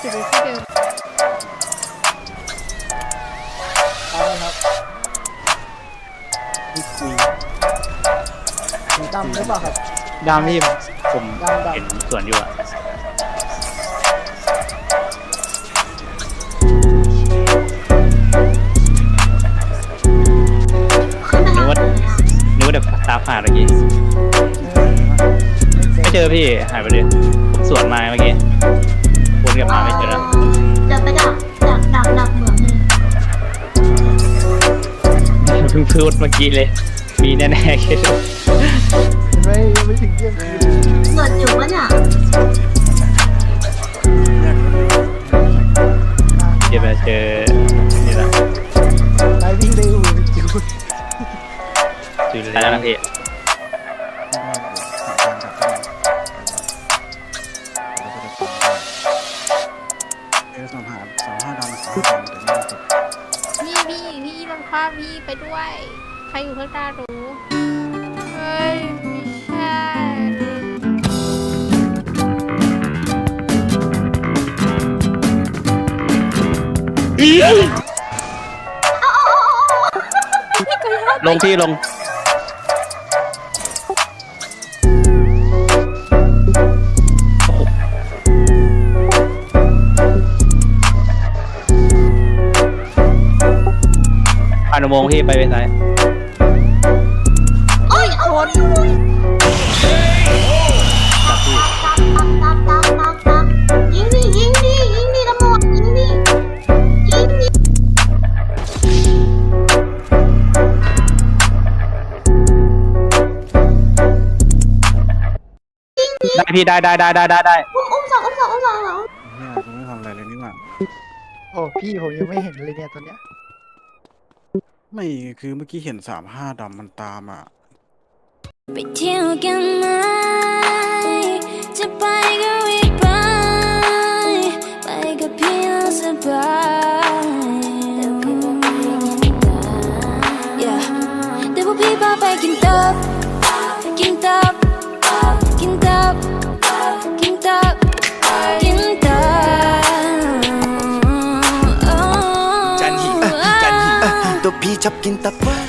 ที่เดิมเอาไหมครับที่คุยสีดำหรือเปล่าครับ ดามพี่ผมดำดำเห็นสวนอยู่อะนึกว่านึกว่าเดี๋ยวตาผ่านเมื่อกี้ไม่เจอพี่หายไปเลยผมสวนมาเมื่อกี้ เพิ่งพูดเมื่อกี้เลย มีแน่ๆคิดว่าเห็นไหมยังไม่ถึงเที่ยงคืนเหมือนอยู่ปะเนี่ยเดี๋ยวมาเจอนี่ละนายวิ่งเร็วจิ๋วจุดแล้วนะพี่เออสามหาสามห้าดำสามห้าดำแต่ไม่จบพี่พี่ พี่ลงภาพพี่ไปด้วย ใครอยู่ข้างหน้ารู้ เฮ้ย ไม่ใช่ ลงพี่ลง อุโมงค์พี่ไปไปซ้ายโอ้ยโอ้ยจับพี่ตักตักตักตักตักยิงดิยิงดิยิงดิตำรวจยิงดิยิงดิได้พี่ได้ได้ได้ได้ได้ได้อุ้มอุ้มสองอุ้มสองอุ้มสองอุ้มสอง เนี่ยกูไม่ทำอะไรเลยนี่หว่า โอ้พี่ผมยังไม่เห็นเลยเนี่ยตอนเนี้ย ไม่คือเมื่อกี้เห็นสามห้าดำมันตามอะ ไปเที่ยวกันไหม จันหิจั